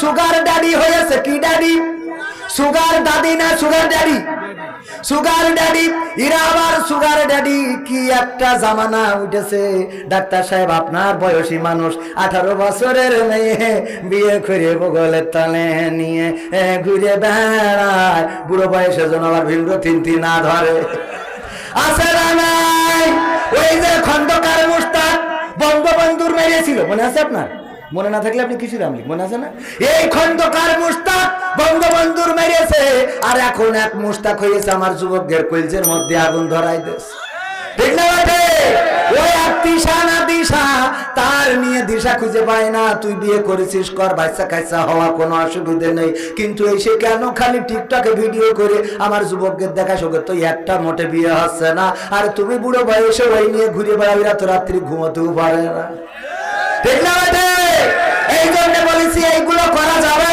Sugar daddy হয়েছে কি daddy sugar দাদি না সুগার ড্যাডি সুগার ড্যাডি এরা আবার সুগার ড্যাডি কি একটা জামানা উঠেছে। ডাক্তার সাহেব, আপনার বয়সী মানুষ, আঠারো বছরের মেয়ে, বিয়ে করে বগলের তালে নিয়ে ঘুরে বেড়ায়। বুড়ো বয়সে যেন আবার ভিড় তিনটি না ধরে। না নাই? ওই যে খন্দকার মুস্তাক, বঙ্গবন্ধুর মেরেছিল মনে আছে আপনার? মনে না থাকলে আপনি কিছু রামলি মনে আছে না? এই খন্দকার মুস্তাক বঙ্গবন্ধুর মেরেছে। আর এখন এক মুস্তাক হয়েছে আমার যুবকদের কইলজের মধ্যে আগুন ধরাই দেশ তার নিয়ে দিশা খুঁজে পায় না। তুই বিয়ে করেছিস, কর, বাচ্চা কাচ্চা হওয়া কোনো অসুবিধে নেই। কিন্তু এসে কেন খালি টিকটকে ভিডিও করে আমার যুবকদের দেখা সঙ্গে তো একটা মোটে বিয়ে হচ্ছে না। আর তুমি বুড়ো বয়সে ওই নিয়ে ঘুরে বেড়াবি রাত রাত্রি ঘুমোতেও পারে না। ঠিক না এই জন্য বলেছি, এইগুলো করা যাবে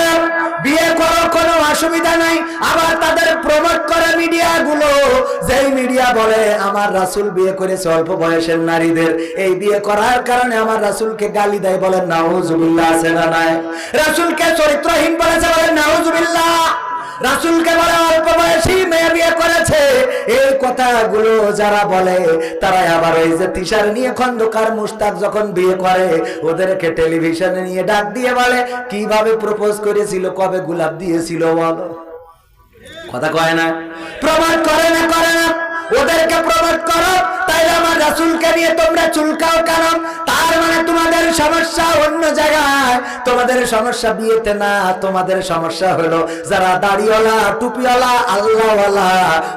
বিয়ে করো কোনো অসুবিধা নাই। আবার তাদের প্রমোট করে মিডিয়া যেই মিডিয়া বলে, আমার রাসুল বিয়ে করেছে অল্প বয়সের নারীদের। এই বিয়ে করার কারণে আমার রাসুলকে গালি দেয়, বলেন, নাউজুবিল্লাহ, আছে না নাই? রাসুলকে চরিত্রহীন বলেছে, বলেন, নাউজুবিল্লাহ। রাসুলকে বলে কথাগুলো যারা বলে তারা আবার ওই যে তিসার নিয়ে খন্দকার মুস্তাক যখন বিয়ে করে, ওদেরকে টেলিভিশনে নিয়ে ডাক দিয়ে বলে, কীভাবে প্রপোজ করেছিল, কবে গোলাপ দিয়েছিল বলো? কথা কয় না? প্রমাণ করে না করে না। ওদেরকে প্রমাণ করো। আমার রাসুলকে নিয়ে তোমরা চুলকাও কেন তার মানে তোমাদের সমস্যা অন্য জায়গায়। তোমাদের সমস্যা বিয়েতে না, তোমাদের সমস্যা হলো যারা দাড়িওয়ালা, টুপিওয়ালা, আল্লাহওয়ালা,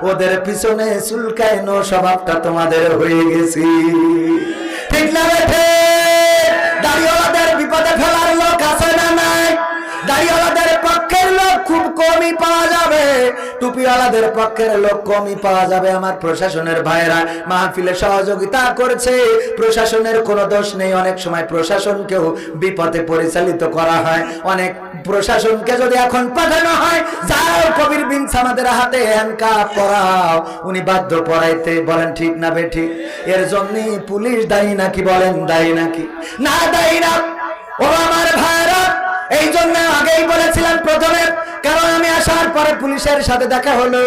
ওদের পিছনে চুলকায়নো স্বভাবটা তোমাদের হয়ে গেছি। ঠিক না বেঠে টুপিওয়ালাদের পক্ষের লোক কমই পাওয়া যাবে আমার প্রশাসনের ভাইরা মাহফিলে সহযোগিতা করছে। প্রশাসনের কোনো দোষ নেই। অনেক সময় প্রশাসনকেও বিপদে পরিচালিত করা হয়। অনেক প্রশাসনকে যদি এখন পাঠানো হয়, যাও কবির বিনস আমাদের হাতে হ্যান্ডকাপ পরাও। উনি বাধ্য পড়াইতে বলেন, ঠিক না বে ঠিক এর জন্য পুলিশ দায়ী নাকি বলেন, দায়ী নাকি? না, দায়ী না। ও আমার ভাইরা এই জন্য আগেই বলেছিলাম প্রথমে, কারণ আমি আসার পরে পুলিশের সাথে দেখা হলো।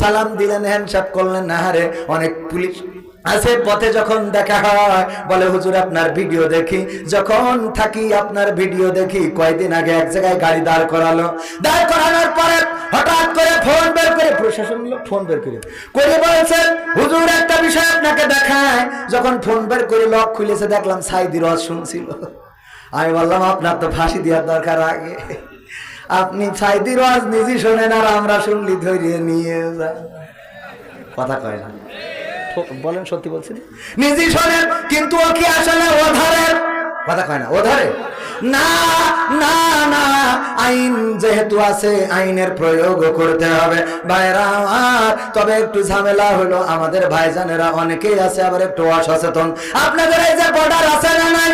সালাম দিলেন হ্যান্ডসাপ করলেন, না হারে অনেক পুলিশ আছে, পথে যখন দেখা হয়, বলে, হুজুর, আপনার ভিডিও দেখি। যখন থাকি, আপনার ভিডিও দেখি, কয়দিন আগে এক জায়গায় গাড়ি দাঁড় করালো। দাঁড় করানোর পরে হঠাৎ করে ফোন বের করে, প্রশাসন ফোন বের করে। করে বলছেন হুজুর, একটা বিষয় আপনাকে দেখায়। যখন ফোন বের করে লক খুলেছে, দেখলাম সাইদি রস শুনছিল আমি বললাম, আপনার তো ফাঁসি দেওয়ার দরকার আগে। আপনি সাইদি রস নিজে শোনেন আর আমরা শুনলি ধরিয়ে নিয়ে যান কথা কয় না। বলেন সত্যি বলছেন? নিজে শোনেন কিন্তু ও কি আসলে ওধারের? কথা কয় না ওধারে? না না না আইন যেহেতু আছে আইনের প্রয়োগ করতে হবে। ভাইরা আমার তবে একটু ঝামেলা হলো আমাদের ভাইজানেরা অনেকেই আছে আবার একটু অসচেতন। আপনাদের এই যে বর্ডার আছে না নাই?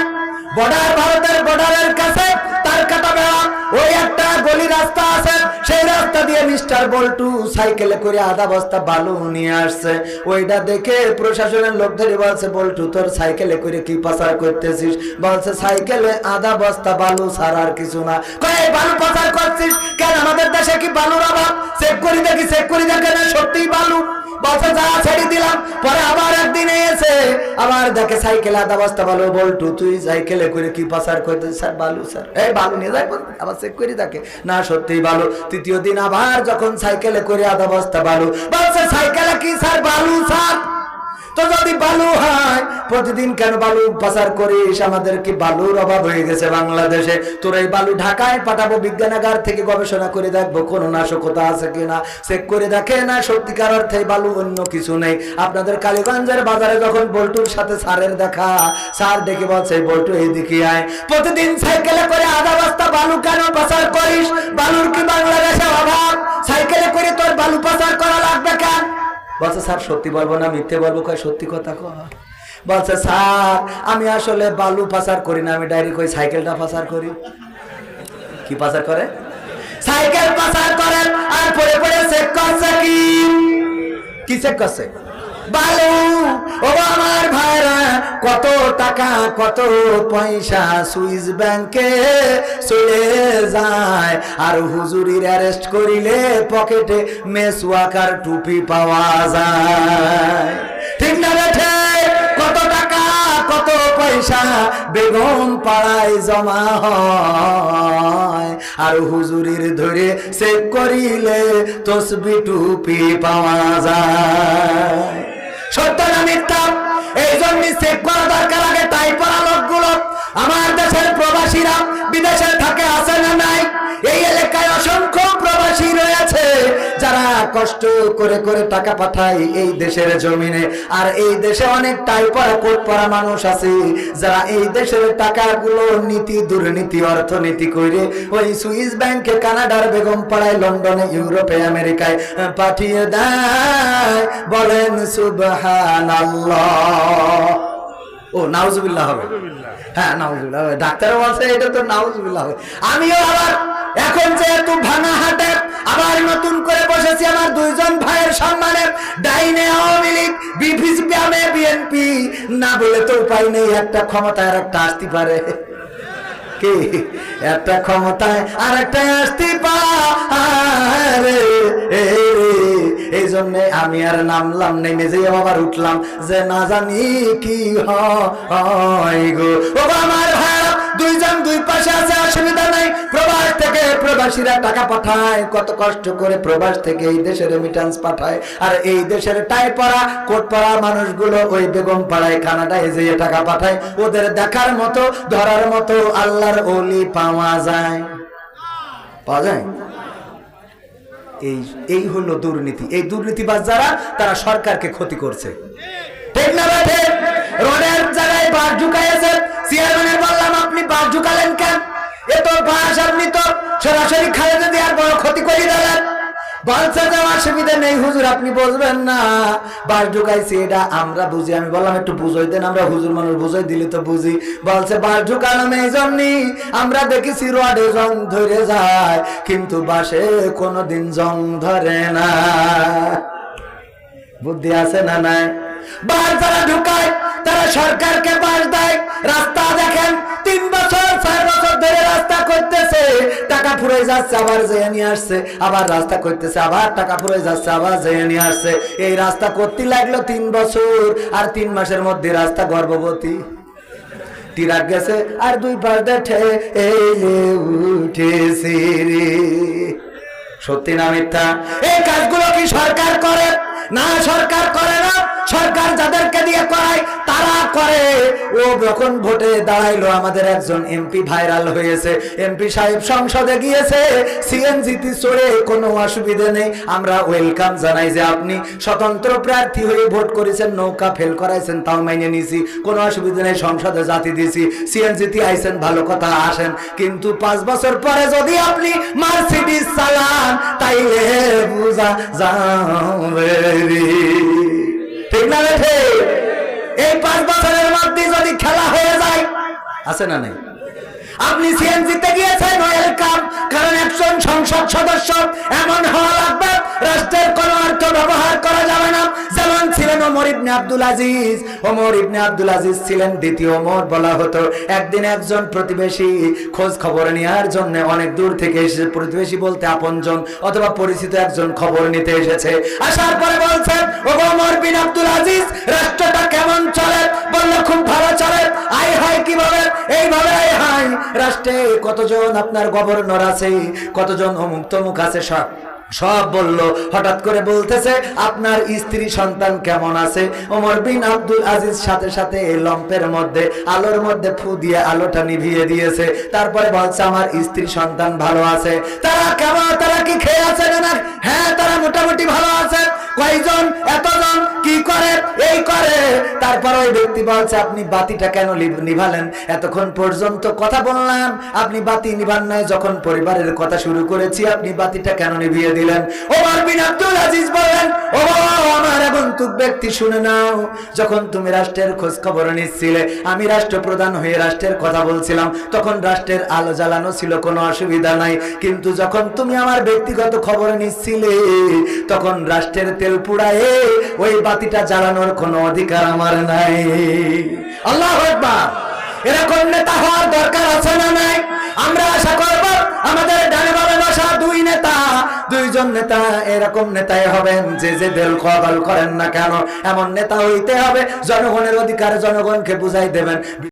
বর্ডার ভারতের বর্ডারের কাছে তার কাটা বেড়া ওই একটা গলি রাস্তা আছে, সেই রাস্তা দিয়ে মিস্টার বল্টু সাইকেলে করে আধা বস্তা বালু নিয়ে আসছে। ওইটা দেখে প্রশাসনের লোক ধরে বলছে, বল্টু, তোর সাইকেলে করে কি পাচার করতেছিস? বলছে, সাইকেলে আধা বস্তা বালু ছাড়ার কিছু না। কয়ে বালু পাচার করছিস? কেন আমাদের দেশে কি বালুর অভাব? চেক করি দেখি, চেক করি দেখে না সত্যিই বালু। বলছে, যা, ছেড়ে দিলাম। পরে আবার একদিন এসে আবার দেখে সাইকেল আধা বস্তা বালু বল্টু, তুই সাইকেলে করে কি পাচার করে স্যার, বালু, স্যার। এই বালু নিয়ে যাই বল। আবার চেক করি তাকে না, সত্যিই বালু। তৃতীয় দিন আবার যখন সাইকেলে করে আধা বস্তা বালু, বলছে, সাইকেলে কি, স্যার, বালু, স্যার? তো যদি বালু হয়, প্রতিদিন কেন বালু পাচার করিস? আমাদের কি বালুর অভাব হয়ে গেছে বাংলাদেশে। তোর এই বালু ঢাকায় পাঠাবো, বিজ্ঞানাগার থেকে গবেষণা করে দেখব কোন নাশকতা আছে কিনা। চেক করে দেখে না, সত্যিকার অর্থে বালু অন্য কিছু নেই। আপনাদের কালীগঞ্জের বাজারে যখন বল্টুর সাথে সারের দেখা, সার ডেকে বলছে, বল্টু, এইদিকে আয়। প্রতিদিন সাইকেলে করে আধা বস্তা বালু কেন পাচার করিস? বালুর কি বাংলাদেশে অভাব? সাইকেলে করে তোর বালু পাচার করা লাগবে কেন? বলছে, স্যার, সত্যি বলব না, মিথ্যে বলব, কয়, সত্যি কথা কয়? বলছে, স্যার, আমি আসলে বালু পাচার করি না, আমি ডাইরেক্ট ওই সাইকেলটা পাচার করি। কি পাচার করে? সাইকেল পাচার করে আর পরে পরে চেক করছে কি? কি চেক করছে? বালু, ও আমার ভাইরা কত টাকা, কত পয়সা সুইস ব্যাংকে চলে যায়। আর হুজুরির অ্যারেস্ট করিলে পকেটে মেস ওয়াকার টুপি পাওয়া যায়। ঠিক না বেঠে কত টাকা, কত পয়সা বেগম পাড়ায় জমা হয়। আর হুজুরির ধরে চেক করিলে তসবি টুপি পাওয়া যায়। সত্য না মিথ্যা? এই জন্য কষ্ট করে করে টাকা পাঠায় এই দেশের জমিনে। আর এই দেশে অনেক টাই পড়া কোট পড়া মানুষ আছে যারা এই দেশের টাকাগুলো নীতি দুর্নীতি অর্থনীতি করে ওই সুইস ব্যাংকে কানাডার বেগম পাড়ায় লন্ডনে ইউরোপে আমেরিকায় পাঠিয়ে দেয়। বলেন সুবহান ও নাউজুবিল্লাহ হবে। হ্যাঁ নাউজুবিল্লাহ হবে। ডাক্তার বলছে এটা তো নাউজুবিল্লাহ হবে। আমিও আবার এখন যেহেতু ভাঙা হাটে আবার নতুন করে বসেছি আমার দুইজন ভাইয়ের সম্মানে ডাইনে আওয়ামী লীগ বিপিসিপিআমে বিএনপি। না বলে তো উপায় নেই, একটা ক্ষমতায় আর একটা আসতে পারে। কি? একটা ক্ষমতায় আর একটা আসতে পারে। এই জন্য আমি আর নামলাম নেমে যে আবার উঠলাম। যে না জানি কি হয় গো। ও আমার ভাই দুইজন দুই পাশে আছে, অসুবিধা নাই। প্রবাস থেকে প্রবাসীরা টাকা পাঠায়, কত কষ্ট করে প্রবাস থেকে এই দেশের রেমিটেন্স পাঠায়। আর এই দেশের টাই কোট মানুষগুলো ওই বেগম পাড়ায়, কানাডায় যেয়ে টাকা পাঠায়। ওদের দেখার মতো, ধরার মতো আল্লাহর পাওয়া যায়। পাওয়া যায়? এই এই হলো দুর্নীতি। এই দুর্নীতিবাজ যারা, তারা সরকারকে ক্ষতি করছে। ঠিক না রোডের জায়গায় ঢুকাইছে চেয়ারম্যানের বললাম, আপনি বাস ঢুকালেন কেন? এ তো বাস, আপনি তো সরাসরি খালেদা দেওয়ার বড় ক্ষতি করে দিলেন। কিন্তু বাসে কোনোদিন জং ধরে না। বুদ্ধি আছে না নাই? বাস যারা ঢুকায়, তারা সরকারকে বাস দেয়। রাস্তা দেখেন, তিন বছর, ছয় বছর ধরে রাস্তা করতেছে। টাকা ফুরে যাচ্ছে, আবার যেয়ে নিয়ে আসছে। আবার রাস্তা করতেছে, আবার টাকা ফুরে যাচ্ছে, আবার যেয়ে নিয়ে আসছে। এই রাস্তা করতে লাগল তিন বছর, আর তিন মাসের মধ্যে রাস্তা গর্ভবতী। টিরাক গেছে, আর দুই এলে উঠেছে সত্যি না মিথ্যা? এই কাজগুলো কি সরকার করে? না, সরকার করে না। সরকার যাদেরকে দিয়ে করায়, তারা করে। ও যখন ভোটে দাঁড়াইলো, আমাদের একজন এমপি ভাইরাল হয়েছে। এমপি সাহেব সংসদে গিয়েছে। সিএনজিতে চড়ে কোনো অসুবিধে নেই। আমরা ওয়েলকাম জানাই যে আপনি স্বতন্ত্র প্রার্থী হয়ে ভোট করেছেন, নৌকা ফেল করাইছেন, তাও মাইনে নিছি। কোনো অসুবিধা নেই, সংসদে জাতি দিছি। সিএনজিতে আইছেন, ভালো কথা, আসেন। কিন্তু পাঁচ বছর পরে যদি আপনি মার্সিডিস চালান বুঝা যাবে ঠিক না বেঠে এই পাঁচ বছরের মধ্যে যদি খেলা হয়ে যায়, আছে না নাই? আপনি সিএনজিতে গিয়েছেন ওয়েলকাম, কারণ একজন সংসদ সদস্য এমন হওয়া লাগবে, রাষ্ট্রের কোন অর্থ ব্যবহার করা যাবে না। প্রতিবেশী অথবা পরিচিত একজন খবর নিতে এসেছে। আসার পরে বলছেন ওমর বিন আব্দুল আজিজ, রাষ্ট্রটা কেমন চলে? বলল, খুব ভালো চলে। হয় কীভাবে এইভাবে হয়। রাষ্ট্রে কতজন আপনার গভর্নর আছে? কতজন অমুক তমুক আছে সব? সব বলল, হঠাৎ করে বলতেছে, আপনার স্ত্রী সন্তান কেমন আছে? ওমর বিন আব্দুল আজিজ সাথে সাথে এই লম্পের মধ্যে, আলোর মধ্যে ফু দিয়ে আলোটা নিভিয়ে দিয়েছে। তারপরে বলছে, আমার স্ত্রী সন্তান ভালো আছে। তারা কেমন? তারা কি খেয়ে আছে না হ্যাঁ মোটামুটি ভালো আছে। কয়জন? এতজন? কি করে? এই করে। তারপর ওই ব্যক্তি বলছে, আপনি বাতিটা কেন নিভালেন? এতক্ষণ পর্যন্ত কথা বললাম। আপনি বাতি নিভান নাই। যখন পরিবারের কথা শুরু করেছি, আপনি বাতিটা কেন নিভিয়ে দিলেন? ওমর বিন আব্দুল আজিজ বললেন, ও আমার আগন্তুক ব্যক্তি শুনে নাও। যখন তুমি রাষ্ট্রের খোঁজ খবর নিচ্ছিলে, আমি রাষ্ট্রপ্রধান হয়ে রাষ্ট্রের কথা বলছিলাম। তখন রাষ্ট্রের আলো জ্বালানো ছিল, কোনো অসুবিধা নাই। কিন্তু যখন তুমি আমার ব্যক্তিগত খবর নিচ্ছিলে তখন রাষ্ট্রের তেল পুড়ায়ে ওই বাতিটা জ্বালানোর কোনো অধিকার আমার নাই। আল্লাহ এরকম নেতা হওয়ার দরকার আছে না নাই? আমরা আশা করব আমাদের ডানে বামে বসা দুই নেতা, দুইজন নেতা এরকম নেতাই হবেন যে যে দেল কদল করেন না কেন? এমন নেতা হইতে হবে, জনগণের অধিকার জনগণকে বুঝাই দেবেন।